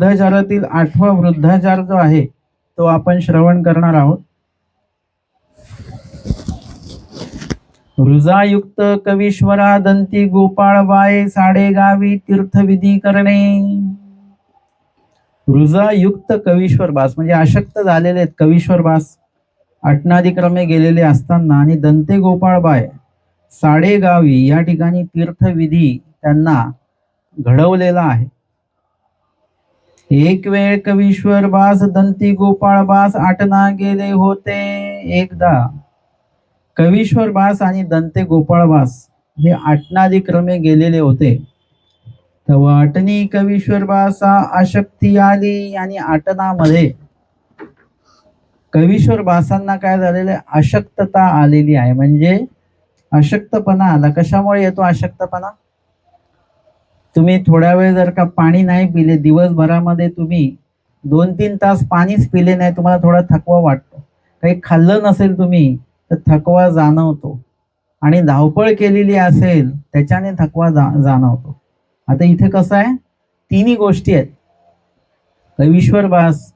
वृद्धाचारातील आठवा वृद्धाचार जो आहे तो आपण श्रवण करणार आहोत. रुजायुक्त कवीश्वरा दंती गोपाळ बाय साडेगावी तीर्थविधी करणे. रुजायुक्त कवीश्वर बास म्हणजे अशक्त झालेले आहेत कवीश्वर बास. अटनादिक्रमे गेलेले असताना आणि दंते गोपाळ बाय साडेगावी या ठिकाणी तीर्थविधी त्यांना घडवलेला आहे. एक वेळ कवीश्वर बास दंती गोपाळ बास आटना गेले होते एकदा. कवीश्वर बास आणि दंते गोपाळ बास हे आटनादी क्रमे गेलेले होते. तेव्हा आटनी कवीश्वर बासा अशक्ती आली आणि आटनामध्ये कवीश्वर बासांना काय झालेलं आहे? अशक्तता आलेली आहे. म्हणजे अशक्तपणा आला. कशामुळे येतो अशक्तपणा तुम्ही थोड्या वेळ जर का पाणी नाही पिले दिवसभरामध्ये तुम्ही दोन तीन तास पाणीच पिले नाही तुम्हाला थोडा थकवा वाटतो. काही खाल्लं नसेल तुम्ही तर थकवा जाणवतो. आणि धावपळ केलेली असेल त्याच्याने थकवा जा जाणवतो. आता इथे कसं आहे? तिन्ही गोष्टी आहेत. कवीश्वर बास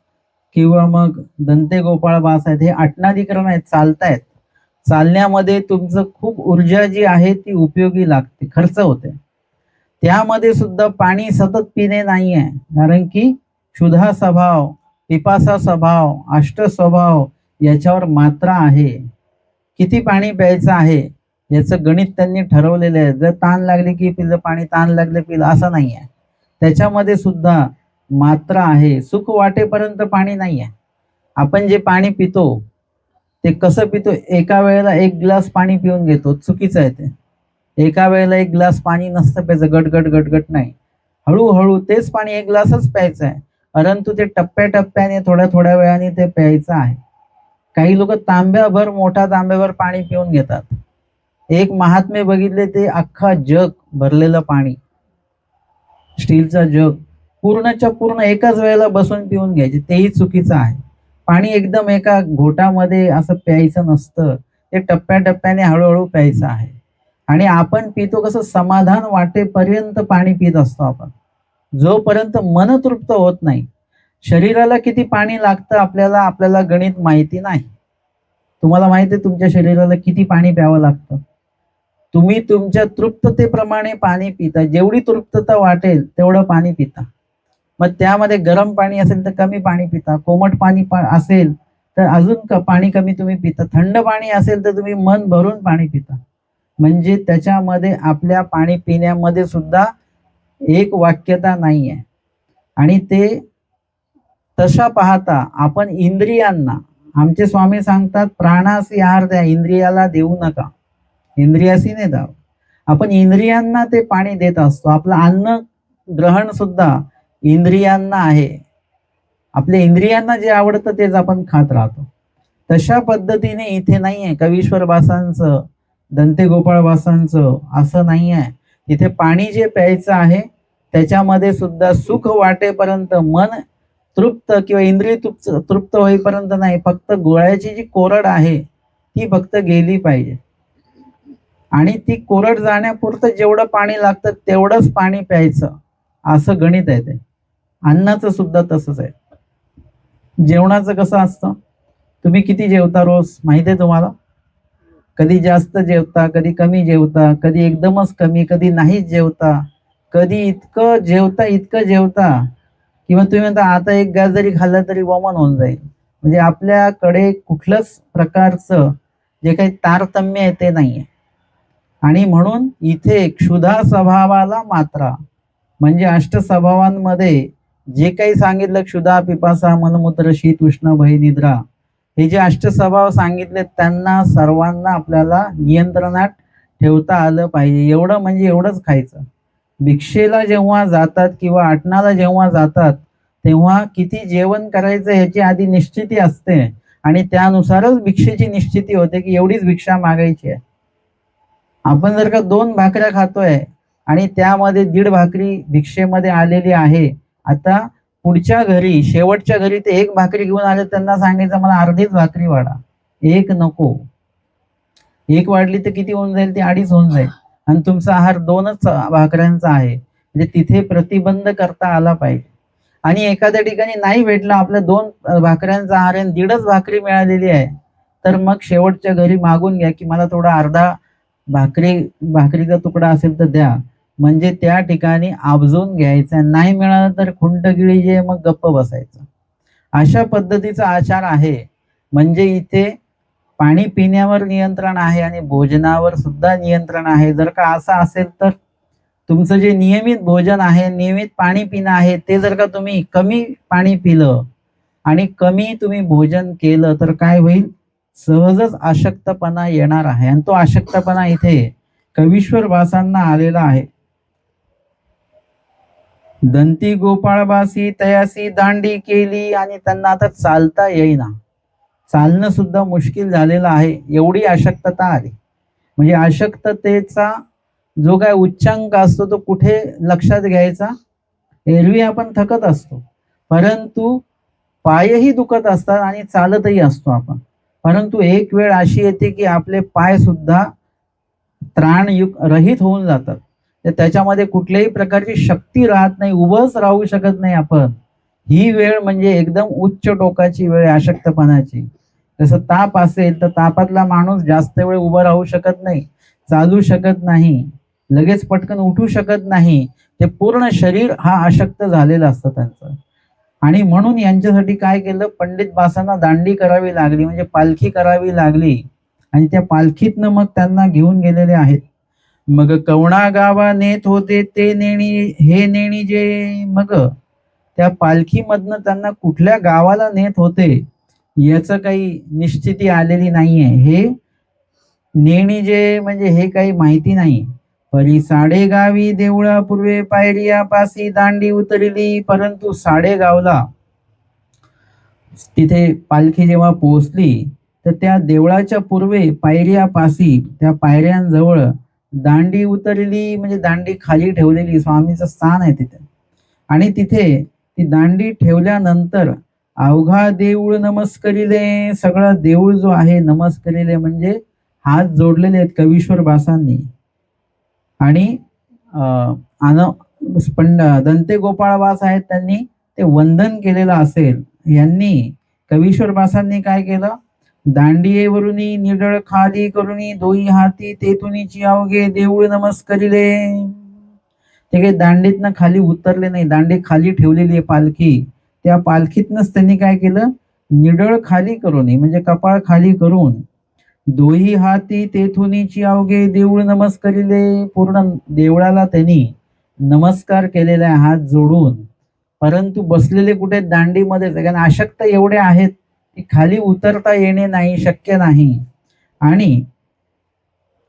किंवा मग दंते गोपाळ बास आहेत हे अटनाधिक्रम आहेत चालतायत. चालण्यामध्ये तुमचं खूप ऊर्जा जी आहे ती उपयोगी लागते खर्च होते त्यामध्ये सुद्धा पाणी सतत पिणे नाही आहे कारण की क्षुधा स्वभाव पिपासा स्वभाव अष्ट स्वभाव याच्यावर मात्रा आहे. किती पाणी प्यायचं आहे याचं गणित त्यांनी ठरवलेलं आहे. जर ताण लागले की पिलं पाणी ताण लागले पिलं असं नाही आहे त्याच्यामध्ये सुद्धा मात्रा आहे. सुख वाटेपर्यंत पाणी नाही आहे आपण जे पाणी पितो ते कसं पितो? एका वेळेला एक ग्लास पाणी पिऊन घेतो. चुकीचं आहे ते. एका वेळेला एक ग्लास पाणी नसतं प्यायचं गटगट गटगट नाही. हळूहळू तेच पाणी एक ग्लासच प्यायचं आहे. परंतु ते टप्प्याटप्प्याने थोड्या थोड्या वेळाने ते प्यायचं आहे. काही लोक तांब्याभर मोठ्या तांब्याभर पाणी पिऊन घेतात. एक महात्मे बघितले ते अख्खा जग भरलेलं पाणी. स्टीलचा जग. पूर्णच्या पूर्ण एकाच वेळेला बसून पिऊन घ्यायचे. तेही चुकीचं आहे. पाणी एकदम एका घोटामध्ये असं प्यायचं नसतं. ते टप्प्याटप्प्याने हळूहळू प्यायचं आहे. आणि आपण पितो कसं समाधान वाटेपर्यंत पाणी पित असतो आपण. जोपर्यंत मन तृप्त होत नाही शरीराला किती पाणी लागतं आपल्याला आपल्याला गणित माहिती नाही. तुम्हाला माहिती आहे तुमच्या शरीराला किती पाणी प्यावं लागतं? तुम्ही तुमच्या तृप्ततेप्रमाणे पाणी पिता. जेवढी तृप्तता वाटेल तेवढं पाणी पिता. मग त्यामध्ये गरम पाणी असेल तर कमी पाणी पिता. कोमट पाणी असेल तर अजून पाणी कमी तुम्ही पिता. थंड पाणी असेल तर तुम्ही मन भरून पाणी पिता. म्हणजे त्याच्यामध्ये आपल्या पाणी पिण्यामध्ये सुद्धा एक वाक्यता नाही आहे आणि ते तशा पाहता आपण इंद्रियांना आमचे स्वामी सांगतात प्राणासी आहार द्या इंद्रियाला देऊ नका. इंद्रियासी नाही द्याव. आपण इंद्रियांना ते पाणी देत असतो. आपलं अन्न ग्रहण सुद्धा इंद्रियांना आहे. आपल्या इंद्रियांना जे आवडतं तेच आपण खात राहतो. तशा पद्धतीने इथे नाही आहे कवीश्वर बासांचं दंते गोपाळ वासांचं असं नाही आहे तिथे पाणी जे प्यायचं आहे त्याच्यामध्ये सुद्धा सुख वाटेपर्यंत मन तृप्त किंवा इंद्रिय तृप्त तृप्त होईपर्यंत नाही फक्त गोळ्याची जी कोरड आहे ती फक्त गेली पाहिजे. आणि ती कोरड जाण्यापुरतं जेवढं पाणी लागतं तेवढंच पाणी प्यायचं असं गणित आहे ते. अन्नाचं सुद्धा तसंच आहे. जेवणाचं कसं असतं? तुम्ही किती जेवता रोज? माहिती आहे तुम्हाला? कधी जास्त जेवता कधी कमी जेवता कधी एकदमच कमी कधी नाहीच जेवता कधी इतकं जेवता इतकं जेवता किंवा तुम्ही म्हणता आता एक गॅस जरी खाल्ला तरी वमन होऊन जाईल. म्हणजे आपल्याकडे कुठलंच प्रकारचं जे काही तारतम्य आहे ते नाही आहे आणि म्हणून इथे क्षुधा स्वभावाला मात्रा म्हणजे अष्ट स्वभावांमध्ये जे काही सांगितलं क्षुधा पिपासा मनमूत्र शीत उष्ण भय निद्रा हे जे अष्ट स्वभाव सांगितले त्यांना सर्वांना आपल्याला नियंत्रणात ठेवता आलं पाहिजे. एवढं म्हणजे एवढंच खायचं. भिक्षेला जेव्हा जातात किंवा आटणाला जेव्हा जातात तेव्हा किती जेवण करायचं ह्याची आधी निश्चिती असते. आणि त्यानुसारच भिक्षेची निश्चिती होते की एवढीच भिक्षा मागायची आहे. आपण जर का दोन भाकऱ्या खातोय आणि त्यामध्ये दीड भाकरी भिक्षेमध्ये आलेली आहे आता पुढच्या घरी शेवटच्या घरी ते एक भाकरी घेऊन आले त्यांना सांगायचं मला अर्धीच भाकरी वाढा. एक नको. एक वाढली तर किती होऊन जाईल? ती अडीच होऊन जाईल. आणि तुमचा आहार दोनच भाकऱ्यांचा आहे. म्हणजे तिथे प्रतिबंध करता आला पाहिजे. आणि एखाद्या ठिकाणी नाही भेटला आपल्या दोन भाकऱ्यांचा आहार आणि दीडच भाकरी मिळालेली आहे तर मग शेवटच्या घरी मागून घ्या की मला थोडा अर्धा भाकरी भाकरीचा तुकडा असेल तर द्या. म्हणजे त्या ठिकाणी आबजून घ्यायचं नाही मिळालं तर खुंटगिळी जे मग गप्प बसायचं. अशा पद्धतीचा आचार आहे. म्हणजे इथे पाणी पिण्यावर नियंत्रण आहे आणि भोजनावर सुद्धा नियंत्रण आहे. जर का असं असेल तर तुमचं जे नियमित भोजन आहे नियमित पाणी पिणं आहे ते जर का तुम्ही कमी पाणी पिलं आणि कमी तुम्ही भोजन केलं तर काय होईल? सहजच अशक्तपणा येणार आहे. आणि तो अशक्तपणा इथे कवीश्वर वासांना आलेला आहे. दंती गोपाळबासी तयासी दांडी केली आणि त्यांना आता चालता येईना. चालणं सुद्धा मुश्किल झालेलं आहे. एवढी अशक्तता आली. म्हणजे अशक्ततेचा जो काय उच्चांक असतो तो कुठे लक्षात घ्यायचा? एरवी आपण थकत असतो. परंतु पायही दुखत असतात आणि चालतही असतो आपण. परंतु एक वेळ अशी येते की आपले पाय सुद्धा त्राणयुक्त रहित होऊन जातात. तर त्याच्यामध्ये कुठल्याही प्रकारची शक्ती राहत नाही उभंच राहू शकत नाही आपण. ही वेळ म्हणजे एकदम उच्च टोकाची वेळ अशक्तपणाची. जसं ताप असेल तर तापातला माणूस जास्त वेळ उभं राहू शकत नाही चालू शकत नाही लगेच पटकन उठू शकत नाही. ते पूर्ण शरीर हा अशक्त झालेलं असतं त्यांचं. आणि म्हणून यांच्यासाठी काय केलं पंडित बासांना दांडी करावी लागली म्हणजे पालखी करावी लागली. आणि त्या पालखीतनं मग त्यांना घेऊन गेलेले आहेत. मग कवणा गावा नेत होते ते नेणी हे नेणी जे मग त्या पालखीमधनं त्यांना कुठल्या गावाला नेत होते याचं काही निश्चिती आलेली नाहीये. हे नेणी जे म्हणजे हे काही माहिती नाही. परी साडेगावी देवळा पूर्वे पायरिया पासी दांडी उतरली परंतु साडेगावला तिथे पालखी जेव्हा पोहोचली तर त्या देवळाच्या पूर्वे पायऱ्या पासी त्या पायऱ्यांजवळ दांडी उतरली म्हणजे दांडी खाली ठेवलेली स्वामीचं स्थान आहे तिथे. आणि तिथे ती दांडी ठेवल्यानंतर अवघा देऊळ नमस्करिले सगळा देऊळ जो आहे नमस्करिले म्हणजे हात जोडलेले आहेत कवीश्वर बासांनी. आणि पण दंते गोपाळ वास आहेत त्यांनी ते वंदन केलेलं असेल. यांनी कवीश्वर बासांनी काय केलं? दांडियेवरुनी निडळ खाली करुनी दोई हाती तेथुनीची अवघे देऊळ नमस्करिले. ते काही दांडीतनं खाली उतरले नाही दांडी खाली ठेवलेली आहे पालखी. त्या पालखीतनंच त्यांनी काय केलं? निडळ खाली करून म्हणजे कपाळ खाली करून दोही हाती तेथुनीची अवघे देऊळ नमस्करिले. पूर्ण देवळाला त्यांनी नमस्कार केलेला आहे हात जोडून. परंतु बसलेले कुठे? दांडीमध्ये. कारण अशक्त एवढे आहेत. की खाली उतरता येणे नाही शक्य नाही. आणि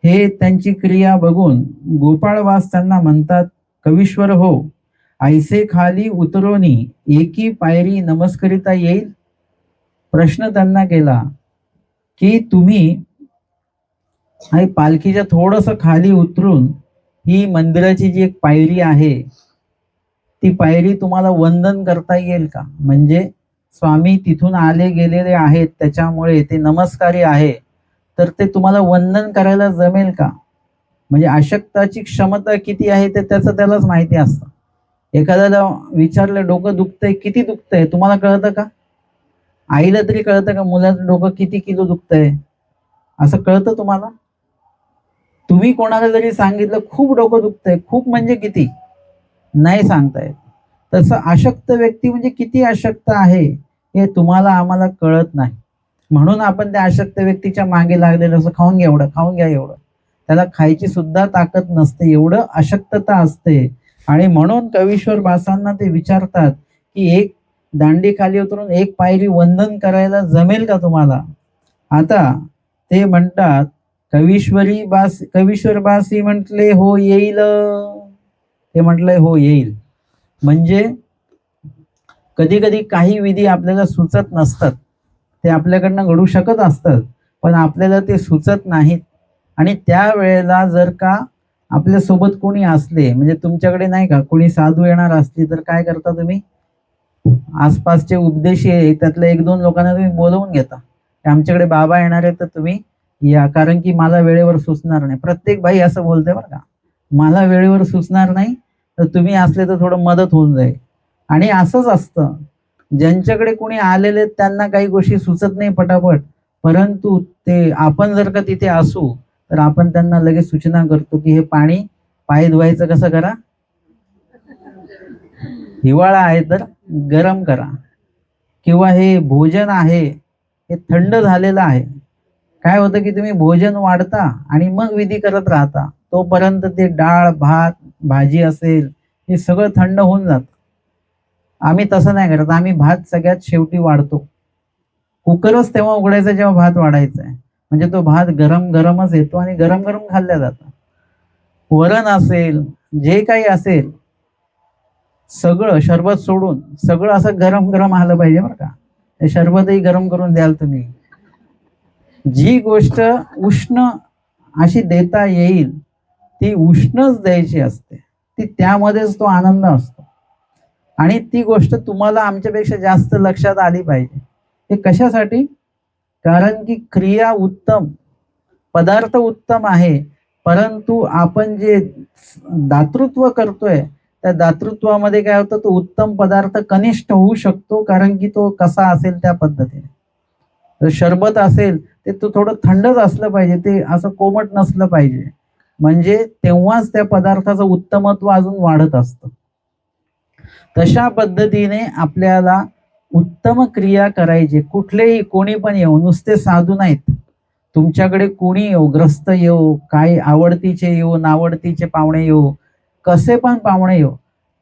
हे त्यांची क्रिया बघून गोपाळवास त्यांना म्हणतात कवीश्वर हो ऐसे खाली उतरोनी एकी पायरी नमस्करिता येईल? प्रश्न त्यांना केला की तुम्ही पालखीच्या थोडस खाली उतरून ही मंदिराची जी एक पायरी आहे ती पायरी तुम्हाला वंदन करता येईल का? म्हणजे स्वामी तिथून आले गेलेले आहेत त्याच्यामुळे ते नमस्कारी आहे. तर ते तुम्हाला वंदन करायला जमेल का? म्हणजे अशक्ताची क्षमता किती आहे ते त्याचं त्यालाच माहिती असतं. एखाद्याला विचारलं डोकं दुखतंय किती दुखतंय? तुम्हाला कळतं का? आईला तरी कळतं का मुलाचं डोकं किती किलो दुखतंय? असं कळतं तुम्हाला? तुम्ही कोणाला जरी सांगितलं खूप डोकं दुखतंय खूप म्हणजे किती? नाही सांगता येत. तसं अशक्त व्यक्ती म्हणजे किती अशक्त आहे? हे तुम्हाला आम्हाला कळत नाही. म्हणून आपण त्या अशक्त व्यक्तीच्या मागे लागलेलं असं खाऊन घ्या एवढं खाऊन घ्या एवढं. त्याला खायची सुद्धा ताकद नसते एवढं अशक्तता असते. आणि म्हणून कवीश्वर बासांना ते विचारतात की एक दांडी खाली उतरून एक पायरी वंदन करायला जमेल का तुम्हाला? आता ते म्हणतात कवीश्वरी बास कवीश्वर बासी म्हटले हो येईल. ते म्हटलंय हो येईल. म्हणजे कधी कधी काही विधी आपल्याला सुचत नसतात. ते आपल्याकडनं घडू शकत असतात पण आपल्याला ते सुचत नाहीत. आणि त्या वेळेला जर का आपल्यासोबत कोणी असले म्हणजे तुमच्याकडे नाही का कोणी साधू येणार असली तर काय करता तुम्ही? आसपासचे उपदेशी त्यातल्या एक दोन लोकांना तुम्ही बोलवून घेता. आमच्याकडे बाबा येणार आहेत तर तुम्ही या कारण की मला वेळेवर सुचणार नाही. प्रत्येक बाई असं बोलते बरं का. मला वेळेवर सुचणार नाही तर तुम्ही असले तर थोडं मदत होऊन जाईल. आणि असंच असतं. ज्यांच्याकडे कोणी आलेले त्यांना काही गोष्टी सुचत नाही पटापट. परंतु ते आपण जर का तिथे असू तर आपण त्यांना लगेच सूचना करतो की हे पाणी पाय धुवायचं कसं करा? हिवाळा आहे तर गरम करा. किंवा हे भोजन आहे हे थंड झालेलं आहे. काय होतं की तुम्ही भोजन वाढता आणि मग विधी करत राहता. तोपर्यंत ते डाळ भात भाजी असेल हे सगळं थंड होऊन जातं. आम्ही तसं नाही करत. आम्ही भात सगळ्यात शेवटी वाढतो. कुकरच तेव्हा उघडायचा जेव्हा भात वाढायचा आहे म्हणजे तो भात गरम गरमच येतो आणि गरम गरम खाल्ल्या जातं वरण असेल जे काही असेल सगळं शरबत सोडून सगळं असं गरम गरम आलं पाहिजे बरं का. ते शरबतही गरम करून द्याल तुम्ही. जी गोष्ट उष्ण अशी देता येईल ती उष्णच द्यायची असते. ती त्यामध्येच तो आनंद असतो. आणि ती गोष्ट तुम्हाला आमच्यापेक्षा जास्त लक्षात आली पाहिजे. हे कशासाठी? कारण की क्रिया उत्तम पदार्थ उत्तम आहे परंतु आपण जे दातृत्व करतोय त्या दातृत्वामध्ये काय होतं तो उत्तम पदार्थ कनिष्ठ होऊ शकतो कारण की तो कसा असेल त्या पद्धतीने. जर शरबत असेल ते तो थोडं थंडच असलं पाहिजे ते असं कोमट नसलं पाहिजे. म्हणजे तेव्हाच त्या पदार्थाचं उत्तमत्व अजून वाढत असतं. तशा पद्धतीने आपल्याला उत्तम क्रिया करायची. कुठलेही कोणी पण येऊ नुसते साधू नाहीत. तुमच्याकडे कोणी येऊ ग्रस्त येऊ काय आवडतीचे येऊ नावडतीचे पाहुणे येऊ कसे पण पाहुणे येऊ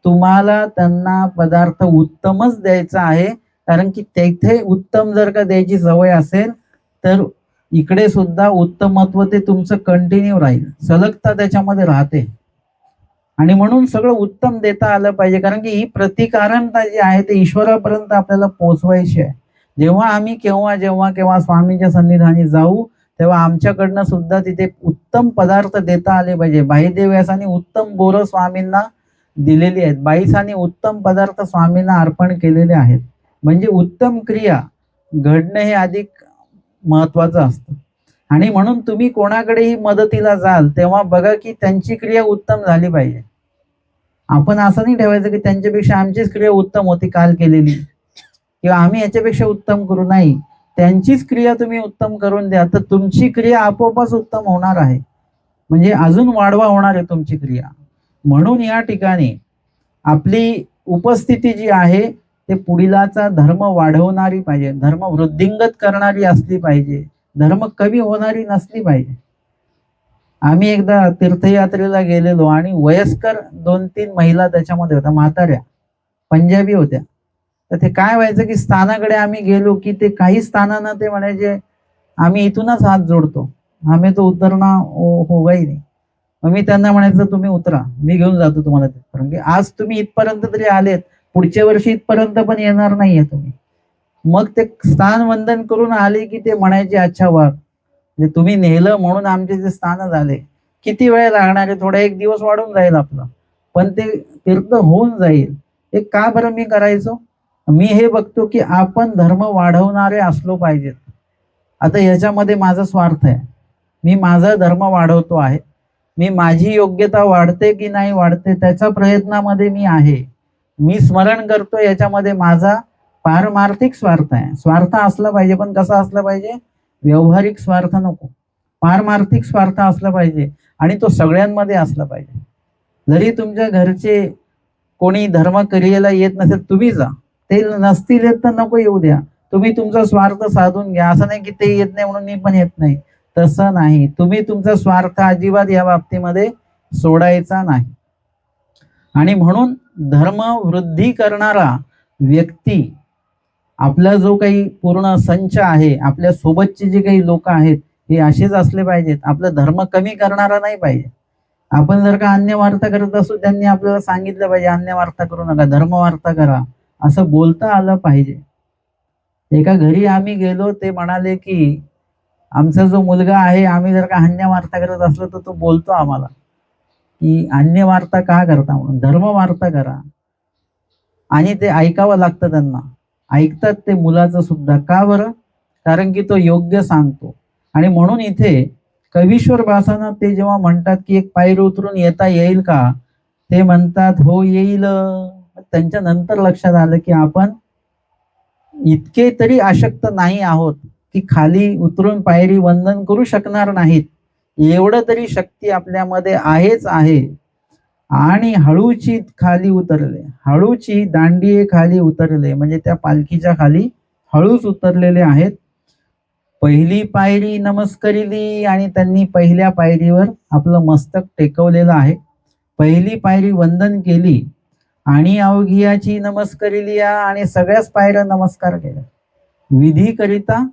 तुम्हाला त्यांना पदार्थ उत्तमच द्यायचा आहे. कारण की तेथे उत्तम जर का द्यायची सवय असेल तर इकडे सुद्धा उत्तमत्व ते तुमचं कंटिन्यू राहील. सलगता त्याच्यामध्ये राहते. आणि म्हणून सगळं उत्तम देता आलं पाहिजे. कारण की ही प्रतिकारणता जी आहे ते ईश्वरापर्यंत आपल्याला पोचवायची आहे. जेव्हा आम्ही केव्हा जेव्हा केव्हा स्वामींच्या सन्निधानी जाऊ तेव्हा आमच्याकडनं सुद्धा तिथे उत्तम पदार्थ देता आले पाहिजे. बाईदेव व्यासाने उत्तम बोरं स्वामींना दिलेली आहेत. बाईसाने उत्तम पदार्थ स्वामींना अर्पण केलेले आहेत. म्हणजे उत्तम क्रिया घडणं हे अधिक महत्वाचं असतं. आणि म्हणून तुम्ही कोणाकडेही मदतीला जाल तेव्हा बघा की त्यांची क्रिया उत्तम झाली पाहिजे. आपण असं नाही ठेवायचं की त्यांच्यापेक्षा आमचीच क्रिया उत्तम होती काल केलेली. किंवा आम्ही याच्यापेक्षा उत्तम करू नाही. त्यांचीच क्रिया तुम्ही उत्तम करून द्या तर तुमची क्रिया आपोआपच उत्तम होणार आहे. म्हणजे अजून वाढवा होणार आहे तुमची क्रिया. म्हणून या ठिकाणी आपली उपस्थिती जी आहे ते पुढीलाचा धर्म वाढवणारी पाहिजे धर्म वृद्धिंगत करणारी असली पाहिजे. धर्म कमी होणारी नसली पाहिजे. आम्ही एकदा तीर्थयात्रेला गेलेलो आणि वयस्कर दोन तीन महिला त्याच्यामध्ये होत्या म्हाताऱ्या पंजाबी होत्या. तर ते काय व्हायचं की स्थानाकडे आम्ही गेलो की ते काही स्थानांना ते म्हणायचे आम्ही इथूनच हात जोडतो. आम्ही तो उतरणा हो, होगाही नाही. मग मी त्यांना म्हणायचं तुम्ही उतरा. मी घेऊन जातो तुम्हाला तिथपर्यंत. की आज तुम्ही इथपर्यंत तरी आलेत. पुढच्या वर्षी इथपर्यंत पण येणार नाहीये तुम्ही. मग ते स्थान वंदन करून आले की ते म्हणायचे अच्छा वा. म्हणजे तुम्ही नेलं म्हणून आमचे जे स्थान झाले. किती वेळ लागणार आहे? थोडा एक दिवस वाढून जाईल आपलं. पण ते तीर्थ होऊन जाईल. हे का बरं मी करायचो? मी हे बघतो की आपण धर्म वाढवणारे असलो पाहिजेत. आता ह्याच्यामध्ये माझा स्वार्थ आहे. मी माझा धर्म वाढवतो आहे. मी माझी योग्यता वाढते की नाही वाढते त्याच्या प्रयत्नामध्ये मी आहे. मी स्मरण करतो याच्यामध्ये माझा पारमार्थिक स्वार्थ आहे. स्वार्थ असला पाहिजे पण कसा असला पाहिजे? व्यवहारिक स्वार्थ नको. पारमार्थिक स्वार्थ असला पाहिजे आणि तो सगळ्यांमध्ये असला पाहिजे. जरी तुमच्या घरचे कोणी धर्म क्रियेला येत नसेल तुम्ही जा. ते नसतील येत तर नको येऊ द्या. तुम्ही तुमचा स्वार्थ साधून घ्या. असं नाही की ते येत नाही म्हणून मी पण येत नाही. तसं नाही. तुम्ही तुमचा स्वार्थ अजिबात या बाबतीमध्ये सोडायचा नाही. आणि म्हणून धर्म वृद्धी करणारा व्यक्ती आपला जो काही पूर्ण संच आहे आपल्या सोबतचे जे काही लोक आहेत हे असेच असले पाहिजेत. आपला धर्म कमी करणारा नाही पाहिजे. आपण जर का अन्य वार्ता करत असू त्यांनी आपल्याला सांगितलं पाहिजे अन्य वार्ता करू नका धर्म वार्ता करा. असं बोलता आलं पाहिजे. एका घरी आम्ही गेलो ते म्हणाले की आमचा जो मुलगा आहे आम्ही जर का अन्य वार्ता करत असलो तर तो बोलतो आम्हाला की अन्य वार्ता का करता म्हणून? धर्म वार्ता करा. आणि ते ऐकावं लागतं त्यांना. ऐकतात ते मुलाचं सुद्धा. का बरं? कारण की तो योग्य सांगतो. आणि म्हणून इथे कवीश्वर भासानं ते जेव्हा म्हणतात की एक पायरी उतरून येता येईल का? ते म्हणतात हो येईल. त्यांच्या नंतर लक्षात आलं की आपण इतके तरी आशक्त नाही आहोत की खाली उतरून पायरी वंदन करू शकणार नाहीत. एवढं तरी शक्ती आपल्यामध्ये आहेच आहे. आणि हळूची खाली उतरले. हळूची दांडिये खाली उतरले. म्हणजे त्या पालखीच्या खाली हळूच उतरलेले आहेत. पहिली पायरी नमस्करिली आणि त्यांनी पहिल्या पायरीवर आपलं मस्तक टेकवलेलं आहे. पहिली पायरी वंदन केली आणि अवघियाची नमस्करिली आणि सगळ्याच पायऱ्या नमस्कार केला विधी करिता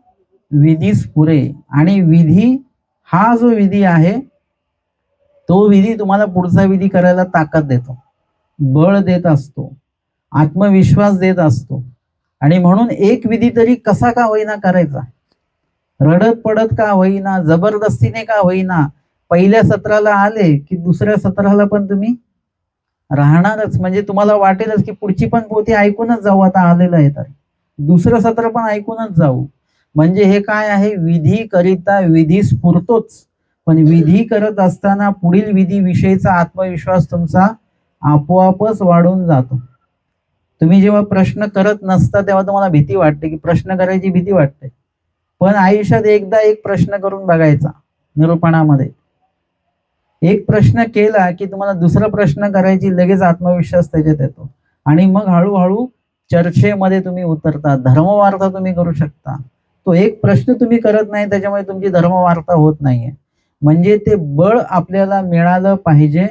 विधीस पुरे आणि विधी हा जो विधी आहे तो विधी तुम्हाला पुढचा विधी करायला ताकद देतो. बळ देत असतो. आत्मविश्वास देत असतो. आणि म्हणून एक विधी तरी कसा का होईना करायचा? रडत पडत का होईना? जबरदस्तीने का होईना? पहिल्या सत्राला आले की दुसऱ्या सत्राला पण तुम्ही राहणारच. म्हणजे तुम्हाला वाटेलच की पुढची पण पोथी ऐकूनच जाऊ. आता आलेलं आहे तर. दुसरं सत्र पण ऐकूनच जाऊ. म्हणजे हे काय आहे? विधी करिता विधी स्फुरतोच. पण विधी करत असताना पुढील विधी विषयीचा आत्मविश्वास तुमचा आपोआपच वाढून जातो. तुम्ही जेव्हा प्रश्न करत नसता तेव्हा तुम्हाला भीती वाटते की प्रश्न करायची भीती वाटते. पण आयुष्यात एकदा एक प्रश्न करून बघायचा निरूपणामध्ये. एक प्रश्न केला की तुम्हाला दुसरा प्रश्न करायची लगेच आत्मविश्वास त्याच्यात येतो. आणि मग हळूहळू चर्चेमध्ये तुम्ही उतरता धर्मवार्ता तुम्ही करू शकता. तो एक प्रश्न तुम्ही करत नाही त्याच्यामुळे तुमची धर्मवार्ता होत नाहीये. म्हणजे ते बळ आपल्याला मिळालं पाहिजे.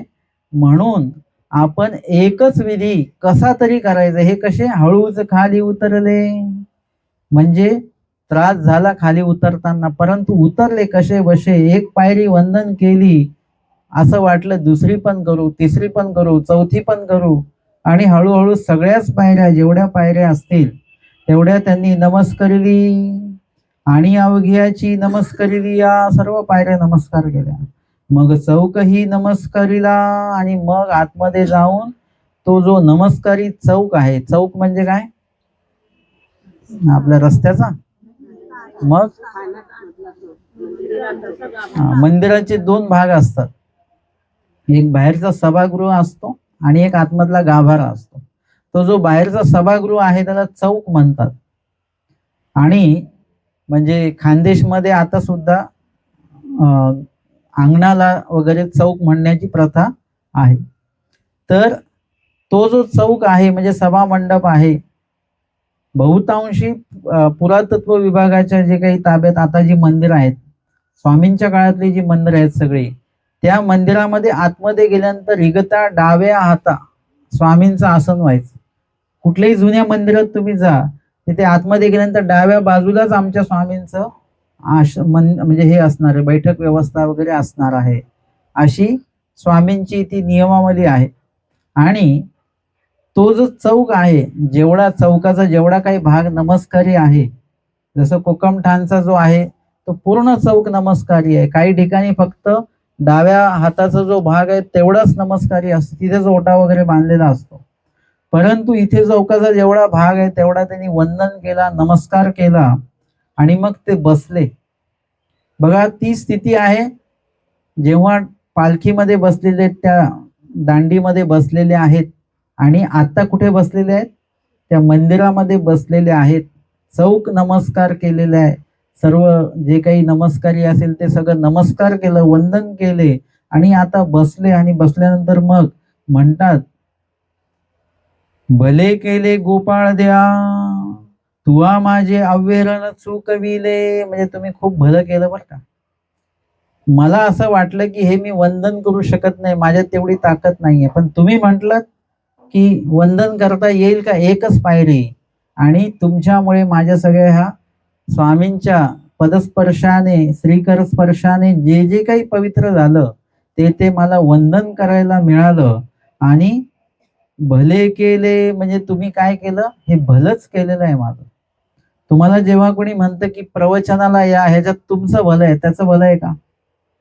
म्हणून आपण एकच विधी कसा तरी करायचा हे कसे? हळूच खाली उतरले. म्हणजे त्रास झाला खाली उतरताना परंतु उतरले कसे? बसे एक पायरी वंदन केली. असं वाटलं दुसरी पण करू तिसरी पण करू चौथी पण करू. आणि हळूहळू सगळ्याच पायऱ्या जेवढ्या पायऱ्या असतील तेवढ्या त्यांनी नमस्करली. आणि अवघ्याची नमस्करिली या सर्व पायऱ्या नमस्कार केल्या. मग चौकही नमस्कारीला आणि मग आतमध्ये जाऊन तो जो नमस्कारी चौक आहे चौक म्हणजे काय? आपल्या रस्त्याचा? मग? मंदिराचे दोन भाग असतात. एक बाहेरचा सभागृह असतो आणि एक आतमधला गाभारा असतो. तो जो बाहेरचा सभागृह आहे त्याला चौक म्हणतात. आणि म्हणजे खानदेशमध्ये आता सुद्धा अंगणाला वगैरे चौक म्हणण्याची प्रथा आहे. तर तो जो चौक आहे म्हणजे सभा मंडप आहे बहुतांशी पुरातत्व विभागाच्या जे काही ताब्यात आता जी मंदिर आहेत स्वामींच्या काळातली जी मंदिर आहेत सगळी त्या मंदिरामध्ये आतमध्ये गेल्यानंतर रिगता डाव्या हाता स्वामींचं आसन व्हायचं. कुठल्याही जुन्या मंदिरात तुम्ही जा तिथे आतमध्ये गेल्यानंतर डाव्या बाजूलाच आमच्या स्वामींचं आश म्हणजे हे असणार आहे बैठक व्यवस्था वगैरे असणार आहे. अशी स्वामींची ती नियमावली आहे. आणि तो जो चौक आहे जेवढा चौकाचा जेवढा काही भाग नमस्कारी आहे जसं कोकमठाणचा जो आहे तो पूर्ण चौक नमस्कारी आहे. काही ठिकाणी फक्त डाव्या हाताचा जो भाग आहे तेवढाच नमस्कारी असतो. तिथेच ओटा वगैरे बांधलेला असतो. परंतु इथे चौकाचा जेवढा भाग आहे तेवढा त्यांनी वंदन केला नमस्कार केला आणि मग ते बसले. बघा ती स्थिती आहे जेव्हा पालखीमध्ये बसलेले त्या दांडीमध्ये बसलेले आहेत आणि आता कुठे बसलेले आहेत? त्या मंदिरामध्ये बसलेले आहेत. चौक नमस्कार केलेले आहे. सर्व जे काही नमस्कारी असेल ते सगळं नमस्कार केलं वंदन केले आणि आता बसले आणि बसल्यानंतर मग म्हणतात भले केले गोपाळ द्या. तुवा माझे अव्यरण चुकविले. म्हणजे तुम्ही खूप भलं केलं बरं का. मला असं वाटलं की हे मी वंदन करू शकत नाही. माझ्यात तेवढी ताकद नाहीये. पण तुम्ही म्हटलं की वंदन करता येईल का? एकच पायरी. आणि तुमच्यामुळे माझ्या सगळ्या ह्या स्वामींच्या पदस्पर्शाने श्रीकर स्पर्शाने जे जे काही पवित्र झालं ते ते मला वंदन करायला मिळालं. आणि भले केले म्हणजे तुम्ही काय केलं? हे भलंच केलेलं आहे माझं. तुम्हाला जेव्हा कोणी म्हणतं की प्रवचनाला या ह्याच्यात तुमचं भलं आहे त्याचं भलं आहे का?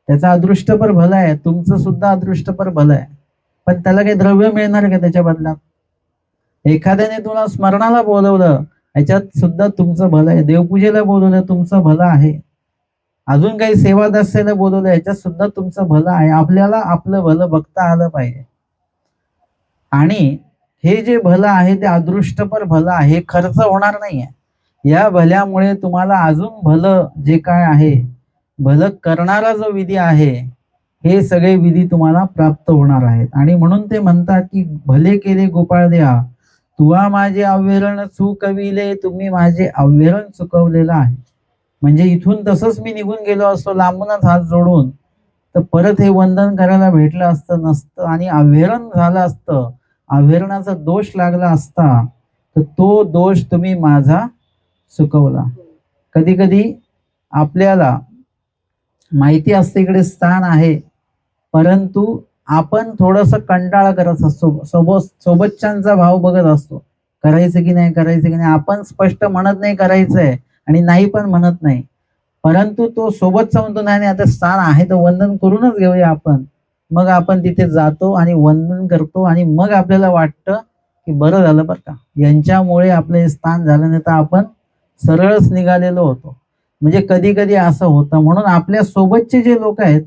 त्याचं अदृष्टपर भलं आहे तुमचं सुद्धा अदृष्टपर भलं आहे. पण त्याला काही द्रव्य मिळणार का त्याच्या बदल्यात? एखाद्याने तुला स्मरणाला बोलवलं ह्याच्यात सुद्धा तुमचं भलं आहे. देवपूजेला बोलवलं तुमचं भलं आहे. अजून काही सेवादास्याला बोलवलं ह्याच्यात सुद्धा तुमचं भलं आहे. आपल्याला आपलं भलं बघता आलं पाहिजे. आणि हे जे भलं आहे ते अदृष्टपर भलं आहे हे खर्च होणार नाहीये. या भल्यामुळे तुम्हाला अजून भलं जे काय आहे भलं करणारा जो विधी आहे हे सगळे विधी तुम्हाला प्राप्त होणार आहेत. आणि म्हणून ते म्हणतात की भले केले गोपाळ द्या तुवा माझे अव्यरण चुकविले तुम्ही माझे अव्यरण चुकवलेलं आहे. म्हणजे इथून तसंच मी निघून गेलो असतो लांबूनच हात जोडून. तर परत हे वंदन करायला भेटलं असतं नसतं आणि अव्यरण झालं असतं अव्यरणाचा दोष लागला असता तर तो दोष तुम्ही माझा चुकवला कधी कधी आपल्याला माहिती असते इकडे स्थान आहे परंतु आपण थोडस कंटाळा करत असतो. सोबत सोबतच्यांचा भाव बघत असतो. करायचं की नाही करायचं की नाही आपण स्पष्ट म्हणत नाही करायचंय आणि नाही पण म्हणत नाही. परंतु तो सोबतचा म्हणतो नाही, आता स्थान आहे तर वंदन करूनच घेऊया आपण. मग आपण तिथे जातो आणि वंदन करतो आणि मग आपल्याला वाटतं की बरं झालं बरं का. यांच्यामुळे आपलं हे स्थान झालं नाही तर आपण सरळच निघालेलो होतो. म्हणजे कधी कधी असं होतं म्हणून आपल्या सोबतचे जे लोक आहेत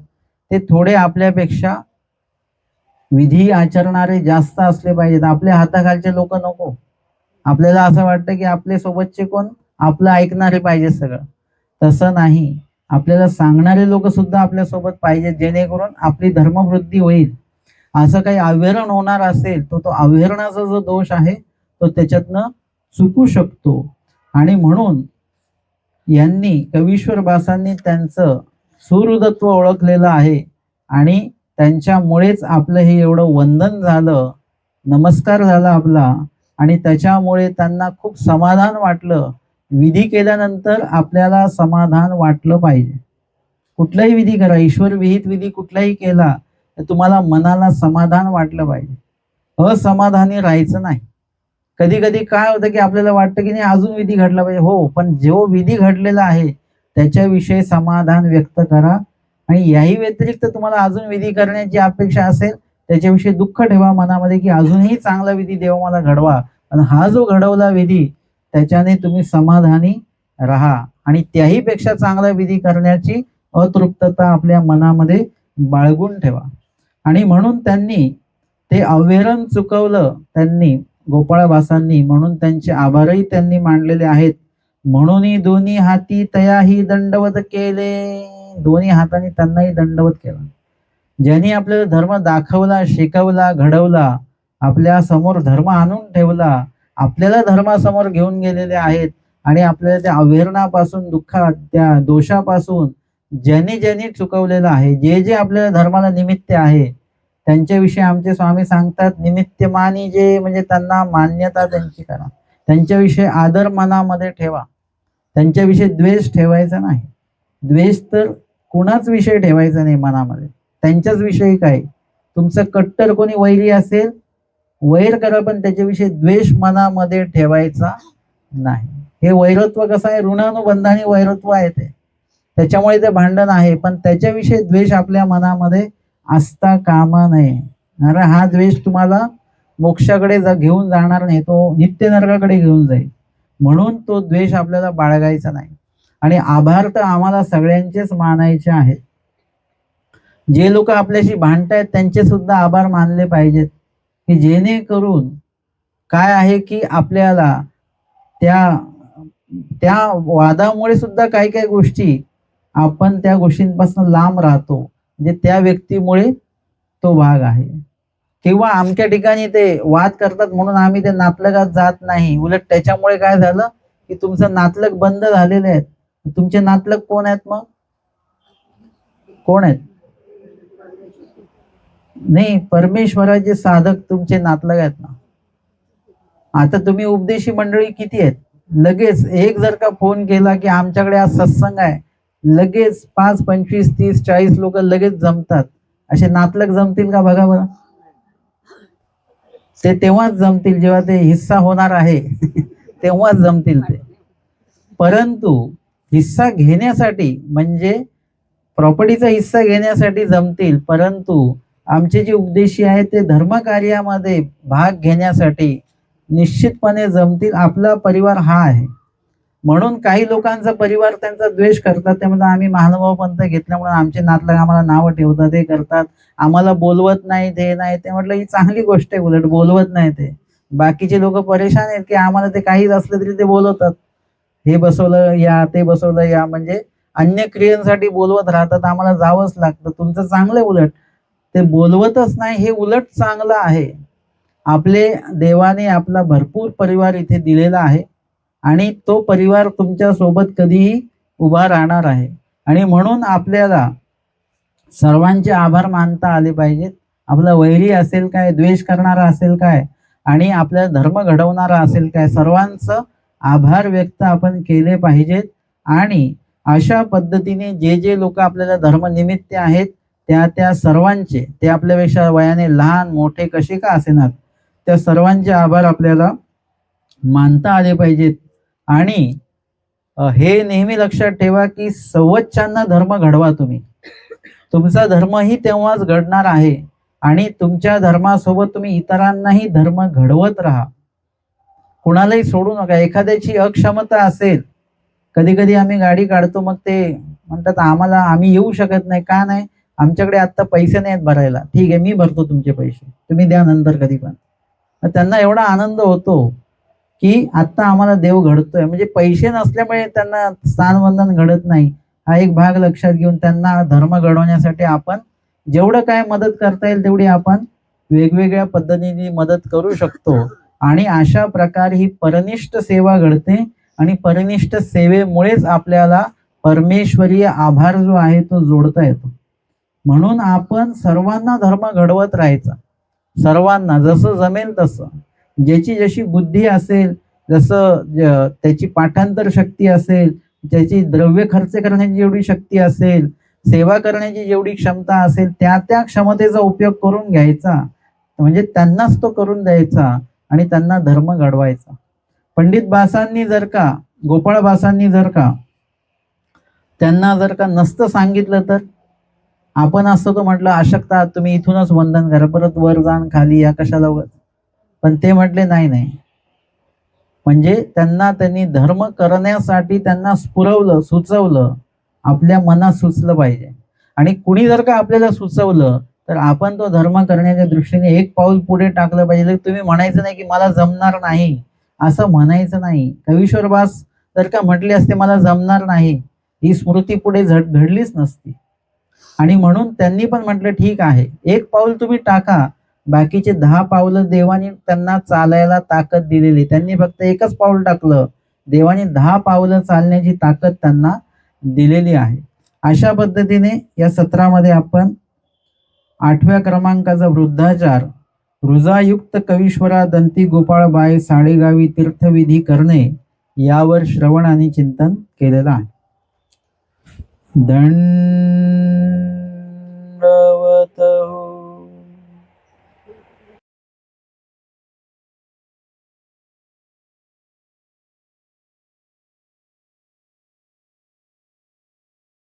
ते थोडे आपल्यापेक्षा विधी आचरणारे जास्त असले पाहिजेत. आपल्या हाताखालचे लोक नको. आपल्याला असं वाटतं की आपले सोबतचे कोण आपलं ऐकणारे पाहिजे सगळं. तसं नाही. आपल्याला सांगणारे लोक सुद्धा आपल्यासोबत पाहिजे पाहिजेत जेणेकरून आपली धर्मवृद्धी होईल. असं काही आवरण होणार असेल तर तो आवरणाचा जो दोष आहे तो त्याच्यातनं चुकू शकतो. आणि म्हणून यांनी कवीश्वर बासांनी त्यांचं सुहृदत्व ओळखलेलं आहे आणि त्यांच्यामुळेच आपलं हे एवढं वंदन झालं नमस्कार झाला आपला आणि त्याच्यामुळे त्यांना खूप समाधान वाटलं विधी केल्यानंतर आपल्याला समाधान वाटलं पाहिजे. कुठलाही विधी करा. ईश्वर विहित विधी कुठलाही केला तर तुम्हाला मनाला समाधान वाटलं पाहिजे. असमाधानी राहायचं नाही. कधी कधी काय होतं की आपल्याला वाटतं की नाही अजून विधी घडला पाहिजे. हो पण जो विधी घडलेला आहे त्याच्याविषयी समाधान व्यक्त करा. आणि याही व्यतिरिक्त तुम्हाला अजून विधी करण्याची अपेक्षा असेल त्याच्याविषयी दुःख ठेवा मनामध्ये की अजूनही चांगला विधी देव मला घडवा. आणि हा जो घडवला विधी त्याच्याने तुम्ही समाधानी राहा. आणि त्याही पेक्षा चांगला विधी करण्याची अतृप्तता आपल्या मनामध्ये बाळगून ठेवा. आणि म्हणून त्यांनी ते अव्यरण चुकवलं त्यांनी गोपाळबासांनी म्हणून त्यांचे आभारही त्यांनी मांडलेले आहेत. म्हणूनही दोन्ही हाती तयाही दंडवत केले. दोन्ही हाताने त्यांनाही दंडवत केला. ज्यांनी आपल्याला धर्म दाखवला शिकवला घडवला आपल्यासमोर धर्म आणून ठेवला आपल्याला धर्मासमोर घेऊन गेलेले आहेत आणि आपल्याला त्या अवेरणापासून दुःखा त्या दोषापासून ज्यांनी ज्यांनी चुकवलेलं आहे जे जे आपल्याला धर्माला निमित्त आहे त्यांच्याविषयी आमचे स्वामी सांगतात निमित्तमानी जे म्हणजे त्यांना मान्यता त्यांची करा. त्यांच्याविषयी आदर मनामध्ये ठेवा. त्यांच्याविषयी द्वेष ठेवायचा नाही. द्वेष तर कुणाच विषय ठेवायचा नाही मनामध्ये. त्यांच्याच विषयी काय तुमचं कट्टर कोणी वैरी असेल वैर करा पण त्याच्याविषयी द्वेष मनामध्ये ठेवायचा नाही. हे वैरत्व कसं आहे? ऋणानुबंधाने वैरत्व आहे ते. त्याच्यामुळे ते भांडण आहे पण त्याच्याविषयी द्वेष आपल्या मनामध्ये असता कामा नये. अरे हा द्वेष तुम्हाला मोक्षाकडे जा घेऊन जाणार नाही तो नित्य नर्गाकडे घेऊन जाईल. म्हणून तो द्वेष आपल्याला बाळगायचा नाही. आणि आभार तर आम्हाला सगळ्यांचेच मानायचे आहेत. जे लोक आपल्याशी भांडतायत त्यांचे सुद्धा आभार मानले पाहिजेत. की जेणेकरून काय आहे की आपल्याला त्या त्या वादामुळे सुद्धा काही काही गोष्टी आपण त्या गोष्टींपासून लांब राहतो. म्हणजे त्या व्यक्तीमुळे तो भाग आहे. किंवा आमच्या ठिकाणी ते वाद करतात म्हणून आम्ही ते नातलगात जात नाही. उलट त्याच्यामुळे काय झालं की तुमचं नातलग बंद झालेले आहेत तुमचे नातलग कोण आहेत मग? कोण आहेत? नाही परमेश्वराचे साधक तुमचे नातलग आहेत ना. आता तुम्ही उपदेशी मंडळी किती आहेत? लगेच एक जर का फोन केला की आमच्याकडे आज सत्संग आहे लगेच पाच पंचवीस तीस चाळीस लोक लगेच जमतात. असे नातलग जमतील का बघा बरं? ते तेव्हाच जमतील जेव्हा ते हिस्सा होणार आहे. तेव्हाच जमतील ते. परंतु हिस्सा घेण्यासाठी म्हणजे प्रॉपर्टीचा हिस्सा घेण्यासाठी जमतील परंतु आमचे जे उपदेशी आहेत ते धर्मकार्यामध्ये भाग घेण्यासाठी निश्चितपणे जमतील आपला परिवार हा आहे. म्हणून काही लोकांचा परिवार त्यांचा द्वेष करतात ते म्हणतात आम्ही महानुभाव पंथ घेतल्यामुळे आमचे नातलग आम्हाला नावं ठेवतात हे करतात. आम्हाला बोलवत नाही ते नाही. ते म्हटलं ही चांगली गोष्ट आहे उलट बोलवत नाही ते. बाकीचे लोक परेशान आहेत की आम्हाला ते काहीच असलं तरी ते बोलवतात. हे बसवलं या ते बसवलं या. म्हणजे अन्य क्रियांसाठी बोलवत राहतात आम्हाला जावंच लागतं. तुमचं चांगलं उलट. ते बोलवतच नाही हे उलट चांगलं आहे. आपले देवाने आपला भरपूर परिवार इथे दिलेला आहे आणि तो परिवार तुमच्यासोबत कधीही उभा राहणार आहे. आणि म्हणून आपल्याला सर्वांचे आभार मानता आले पाहिजेत. आपला वैरी असेल काय द्वेष करणारा असेल काय आणि आपला धर्म घडवणारा असेल काय सर्वांचं आभार व्यक्त आपण केले पाहिजेत. आणि अशा पद्धतीने जे जे लोक आपल्याला धर्मनिमित्त आहेत त्या त्या सर्वांचे ते आपल्यापेक्षा वयाने लहान मोठे कसे का असेनात त्या सर्वांचे आभार आपल्याला मानता आले पाहिजेत. आणि हे नेहमी लक्षात ठेवा की सवच्छांना धर्म घडवा तुम्ही. तुमचा धर्मही तेव्हाच घडणार आहे. आणि तुमच्या धर्मासोबत तुम्ही इतरांनाही धर्म घडवत राहा. कुणालाही सोडू नका. एखाद्याची अक्षमता असेल कधी कधी आम्ही गाडी काढतो मग ते म्हणतात आम्हाला आम्ही येऊ शकत नाही. का नाही? आमच्याकडे आत्ता पैसे नाहीत भरायला. ठीक आहे मी भरतो तुमचे पैसे. तुम्ही द्या नंतर कधी पण. त्यांना एवढा आनंद होतो की आत्ता आम्हाला देव घडतोय. म्हणजे पैसे नसल्यामुळे त्यांना स्थानवंदन घडत नाही. हा एक भाग लक्षात घेऊन त्यांना धर्म घडवण्यासाठी आपण जेवढं काय मदत करता येईल तेवढी आपण वेगवेगळ्या पद्धतीने मदत करू शकतो. आणि अशा प्रकारे ही परनिष्ठ सेवा घडते आणि परनिष्ठ सेवेमुळेच आपल्याला परमेश्वरीय आभार जो आहे तो जोडता येतो. म्हणून आपण सर्वांना धर्म घडवत राहायचा. सर्वांना जसं जमेल तसं. ज्याची जशी बुद्धी असेल जसं त्याची पाठांतर शक्ती असेल त्याची द्रव्य खर्च करण्याची जेवढी शक्ती असेल सेवा करण्याची जेवढी क्षमता असेल त्या त्या क्षमतेचा उपयोग करून घ्यायचा. म्हणजे त्यांनाच तो करून द्यायचा आणि त्यांना धर्म घडवायचा. पंडित बासांनी जर का गोपाळ बासांनी जर का त्यांना जर का नसतं सांगितलं तर? आपण असतो तो म्हटलं अशक्ता तुम्ही इथूनच वंदन करा परत वर जाण खाली या कशाला उगाच? पण ते म्हटले नाही नाही. म्हणजे त्यांना त्यांनी धर्म करण्यासाठी त्यांना स्फुरवलं सुचवलं आपल्या मनात सुचलं पाहिजे. आणि कुणी जर का आपल्याला सुचवलं तर आपण तो धर्म करण्याच्या दृष्टीने एक पाऊल पुढे टाकलं पाहिजे. तुम्ही म्हणायचं नाही की मला जमणार नाही असं म्हणायचं नाही. कवीश्वर बास जर का म्हटले असते मला जमणार नाही ही स्मृती पुढे झड घडलीच नसती. आणि म्हणून त्यांनी पण म्हटलं ठीक आहे. एक पाऊल तुम्ही टाका. बाकीचे दहा पावलं देवाने त्यांना चालायला ताकद दिलेली. त्यांनी फक्त एकच पाऊल टाकलं. देवाने दहा पावलं चालण्याची ताकद त्यांना दिलेली आहे. अशा पद्धतीने या सत्रामध्ये आपण आठव्या क्रमांकाचा वृद्धाचार रुजायुक्त कवीश्वरा दंती गोपाळबाई साडेगावी तीर्थविधी करणे यावर श्रवण आणि चिंतन केलेलं आहे. दंडवत